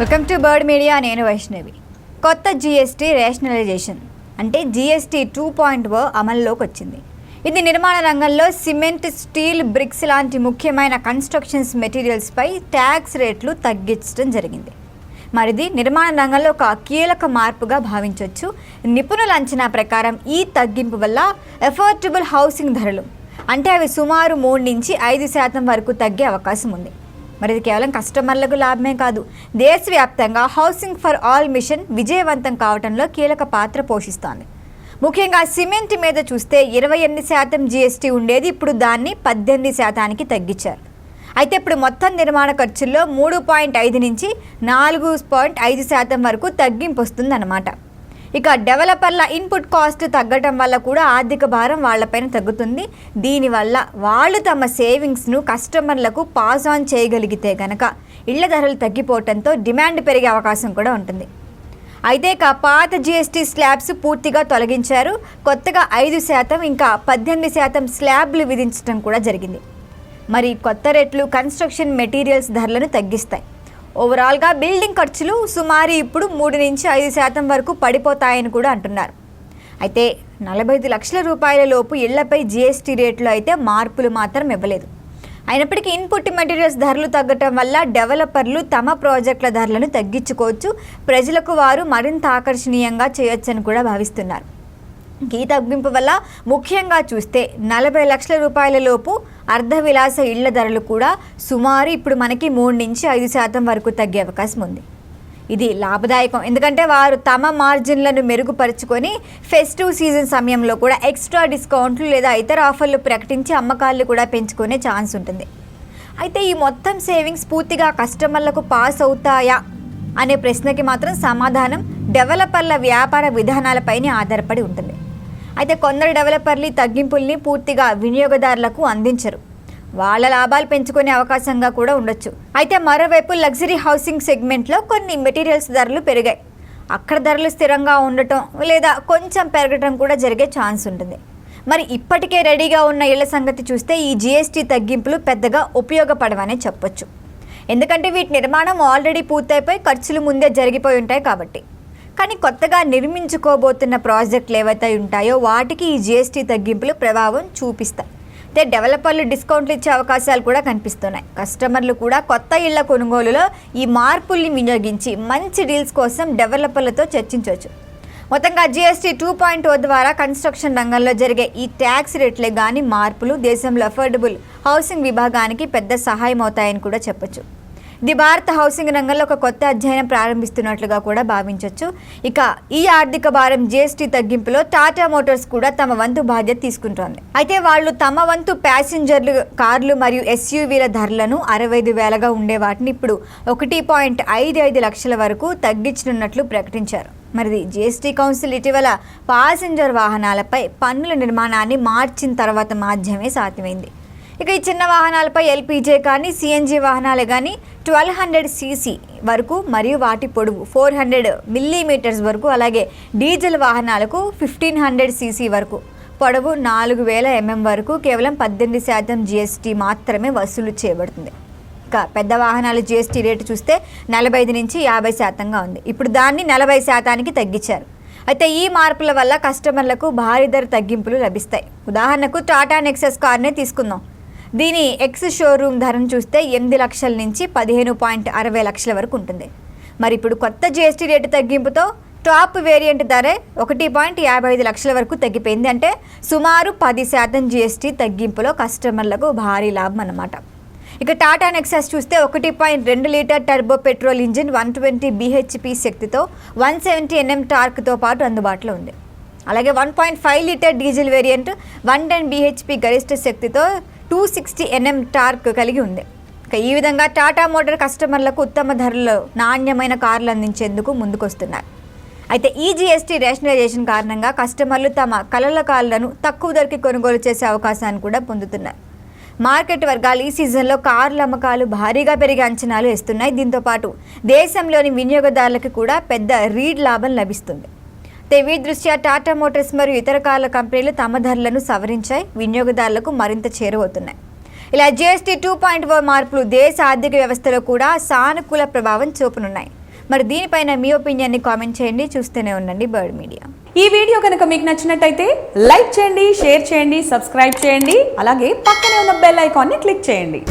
Welcome to bird media నేను వైష్ణవి. కొత్త GST rationalisation అంటే జీఎస్టీ టూ పాయింట్ ఓ అమల్లోకి వచ్చింది. ఇది నిర్మాణ రంగంలో సిమెంట్ స్టీల్ బ్రిక్స్ లాంటి ముఖ్యమైన కన్స్ట్రక్షన్స్ మెటీరియల్స్పై ట్యాక్స్ రేట్లు తగ్గించడం జరిగింది. మరిది నిర్మాణ రంగంలో ఒక కీలక మార్పుగా భావించవచ్చు నిపుణుల అంచనా ప్రకారం ఈ తగ్గింపు వల్ల ఎఫోర్డబుల్ హౌసింగ్ ధరలు అంటే అవి సుమారు మూడు నుంచి ఐదు శాతం వరకు తగ్గే అవకాశం ఉంది. మరి ఇది కేవలం కస్టమర్లకు లాభమే కాదు దేశవ్యాప్తంగా హౌసింగ్ ఫర్ ఆల్ మిషన్ విజయవంతం కావడంలో కీలక పాత్ర పోషిస్తోంది. ముఖ్యంగా సిమెంట్ మీద చూస్తే ఇరవై ఎనిమిది శాతం జీఎస్టీ ఉండేది ఇప్పుడు దాన్ని పద్దెనిమిది శాతానికి తగ్గించారు. అయితే ఇప్పుడు మొత్తం నిర్మాణ ఖర్చుల్లో మూడు పాయింట్ ఐదు నుంచి నాలుగు పాయింట్ ఐదు శాతం వరకు తగ్గింపు వస్తుందన్నమాట. ఇక డెవలపర్ల ఇన్పుట్ కాస్ట్ తగ్గటం వల్ల కూడా ఆర్థిక భారం వాళ్ళపైన తగ్గుతుంది. దీనివల్ల వాళ్ళు తమ సేవింగ్స్ను కస్టమర్లకు పాస్ ఆన్ చేయగలిగితే గనక ఇళ్ళ ధరలు తగ్గిపోవడంతో డిమాండ్ పెరిగే అవకాశం కూడా ఉంటుంది. అయితే ఇక పాత జిఎస్టీ స్లాబ్స్ పూర్తిగా తొలగించారు. కొత్తగా ఐదు శాతం ఇంకా పద్దెనిమిది శాతం స్లాబ్లు విధించడం కూడా జరిగింది. మరి కొత్త రేట్లు కన్స్ట్రక్షన్ మెటీరియల్స్ ధరలను తగ్గిస్తాయి. ఓవరాల్గా బిల్డింగ్ ఖర్చులు సుమారు ఇప్పుడు మూడు నుంచి ఐదు శాతం వరకు పడిపోతాయని కూడా అంటున్నారు. అయితే నలభై ఐదు లక్షల రూపాయల లోపు ఇళ్ళపై జీఎస్టీ రేట్లు అయితే మార్పులు మాత్రం ఇవ్వలేదు. అయినప్పటికీ ఇన్పుట్ మెటీరియల్స్ ధరలు తగ్గటం వల్ల డెవలపర్లు తమ ప్రాజెక్టుల ధరలను తగ్గించుకోవచ్చు. ప్రజలకు వారు మరింత ఆకర్షణీయంగా చేయొచ్చని కూడా భావిస్తున్నారు. ఈ తగ్గింపు వల్ల ముఖ్యంగా చూస్తే నలభై లక్షల రూపాయల లోపు అర్ధ విలాస ఇళ్ళ ధరలు కూడా సుమారు ఇప్పుడు మనకి మూడు నుంచి ఐదు శాతం వరకు తగ్గే అవకాశం ఉంది. ఇది లాభదాయకం. ఎందుకంటే వారు తమ మార్జిన్లను మెరుగుపరుచుకొని ఫెస్టివ్ సీజన్ సమయంలో కూడా ఎక్స్ట్రా డిస్కౌంట్లు లేదా ఇతర ఆఫర్లు ప్రకటించి అమ్మకాలు కూడా పెంచుకునే ఛాన్స్ ఉంటుంది. అయితే ఈ మొత్తం సేవింగ్స్ పూర్తిగా కస్టమర్లకు పాస్ అవుతాయా అనే ప్రశ్నకి మాత్రం సమాధానం డెవలపర్ల వ్యాపార విధానాలపైనే ఆధారపడి ఉంటుంది. అయితే కొందరు డెవలపర్లు తగ్గింపుల్ని పూర్తిగా వినియోగదారులకు అందించరు. వాళ్ళ లాభాలు పెంచుకునే అవకాశంగా కూడా ఉండొచ్చు. అయితే మరోవైపు లగ్జరీ హౌసింగ్ సెగ్మెంట్లో కొన్ని మెటీరియల్స్ ధరలు పెరిగాయి. అక్కడ ధరలు స్థిరంగా ఉండటం లేదా కొంచెం పెరగటం కూడా జరిగే ఛాన్స్ ఉంటుంది. మరి ఇప్పటికే రెడీగా ఉన్న ఇళ్ళ సంగతి చూస్తే ఈ జీఎస్టీ తగ్గింపులు పెద్దగా ఉపయోగపడవనే చెప్పొచ్చు. ఎందుకంటే వీటి నిర్మాణం ఆల్రెడీ పూర్తయిపోయి ఖర్చులు ముందే జరిగిపోయి ఉంటాయి కాబట్టి. కానీ కొత్తగా నిర్మించుకోబోతున్న ప్రాజెక్టులు ఏవైతే ఉంటాయో వాటికి ఈ జీఎస్టీ తగ్గింపులు ప్రభావం చూపిస్తాయి. అయితే డెవలపర్లు డిస్కౌంట్లు ఇచ్చే అవకాశాలు కూడా కనిపిస్తున్నాయి. కస్టమర్లు కూడా కొత్త ఇళ్ళ కొనుగోలులో ఈ మార్పుల్ని వినియోగించి మంచి డీల్స్ కోసం డెవలపర్లతో చర్చించవచ్చు. మొత్తంగా జీఎస్టీ టూ పాయింట్ ఓ ద్వారా కన్స్ట్రక్షన్ రంగంలో జరిగే ఈ ట్యాక్స్ రేట్లే కానీ మార్పులు దేశంలో అఫోర్డబుల్ హౌసింగ్ విభాగానికి పెద్ద సహాయం అవుతాయని కూడా చెప్పొచ్చు. ఇది భారత హౌసింగ్ రంగంలో ఒక కొత్త అధ్యయనం ప్రారంభిస్తున్నట్లుగా కూడా భావించవచ్చు ఇక ఈ ఆర్థిక భారం జీఎస్టీ తగ్గింపులో టాటా మోటార్స్ కూడా తమ వంతు బాధ్యత తీసుకుంటోంది. అయితే వాళ్ళు తమ వంతు ప్యాసింజర్లు కార్లు మరియు ఎస్యూవీల ధరలను అరవై ఐదు వేలగా ఉండే వాటిని ఇప్పుడు ఒకటి పాయింట్ ఐదు ఐదు లక్షల వరకు తగ్గించనున్నట్లు ప్రకటించారు. మరి జీఎస్టీ కౌన్సిల్ ఇటీవల పాసింజర్ వాహనాలపై పన్నుల నిర్మాణాన్ని మార్చిన తర్వాత మాధ్యమే సాధ్యమైంది. ఇక ఈ చిన్న వాహనాలపై ఎల్పీజే కానీ సిఎన్జీ వాహనాలే కానీ ట్వెల్వ్ హండ్రెడ్ సీసీ వరకు మరియు వాటి పొడవు ఫోర్ హండ్రెడ్ మిల్లీమీటర్స్ వరకు అలాగే డీజిల్ వాహనాలకు ఫిఫ్టీన్ హండ్రెడ్ సీసీ వరకు పొడవు నాలుగు వేల ఎంఎం వరకు కేవలం పద్దెనిమిది శాతం జీఎస్టీ మాత్రమే వసూలు చేయబడుతుంది. ఇక పెద్ద వాహనాల జీఎస్టీ రేటు చూస్తే నలభై ఐదు నుంచి యాభై శాతంగా ఉంది. ఇప్పుడు దాన్ని నలభై శాతానికి తగ్గించారు. అయితే ఈ మార్పుల వల్ల కస్టమర్లకు భారీ ధర తగ్గింపులు లభిస్తాయి. ఉదాహరణకు టాటా నెక్సెస్ కార్నే తీసుకుందాం. దీని ఎక్స్ షోరూమ్ ధరను చూస్తే ఎనిమిది లక్షల నుంచి పదిహేను పాయింట్ అరవై లక్షల వరకు ఉంటుంది. మరి ఇప్పుడు కొత్త జీఎస్టీ రేటు తగ్గింపుతో టాప్ వేరియంట్ ధరే ఒకటి పాయింట్ యాభై ఐదు లక్షల వరకు తగ్గిపోయింది. అంటే సుమారు పది శాతం జీఎస్టీ తగ్గింపులో కస్టమర్లకు భారీ లాభం అన్నమాట. ఇక టాటా నెక్సస్ చూస్తే ఒకటి పాయింట్ రెండు litre turbo petrol engine one twenty BHP శక్తితో వన్ సెవెంటీ ఎన్ఎం టార్క్తో పాటు అందుబాటులో ఉంది. అలాగే one point five litre diesel variant one ten BHP గరిష్ట శక్తితో టూ సిక్స్టీ ఎన్ఎం టార్క్ కలిగి ఉంది. ఇక ఈ విధంగా టాటా మోటార్ కస్టమర్లకు ఉత్తమ ధరలో నాణ్యమైన కార్లు అందించేందుకు ముందుకొస్తున్నారు. అయితే ఈ జీఎస్టీ రేషనలైజేషన్ కారణంగా కస్టమర్లు తమ కలల కార్లను తక్కువ ధరకి కొనుగోలు చేసే అవకాశాన్ని కూడా పొందుతున్నారు. మార్కెట్ వర్గాలు ఈ సీజన్లో కార్ల అమ్మకాలు భారీగా పెరిగే అంచనాలు వేస్తున్నాయి. దీంతో పాటు దేశంలోని వినియోగదారులకు కూడా పెద్ద రీడ్ లాభం లభిస్తుంది. అయితే దృష్ట్యా టాటా మోటార్స్ మరియు ఇతర కార్ల కంపెనీలు తమ ధరలను సవరించాయి. వినియోగదారులకు మరింత చేరువవుతున్నాయి. ఇలా జీఎస్టీ టూ పాయింట్ ఓ మార్పులు దేశ ఆర్థిక వ్యవస్థలో కూడా సానుకూల ప్రభావం చూపనున్నాయి. మరి దీనిపైన మీ ఒపీనియన్ని కామెంట్ చేయండి. చూస్తూనే ఉండండి బర్డ్ మీడియా. ఈ వీడియో కనుక మీకు నచ్చినట్టయితే లైక్ చేయండి షేర్ చేయండి సబ్స్క్రైబ్ చేయండి అలాగే పక్కనే ఉన్న బెల్ ఐకాన్ని క్లిక్ చేయండి.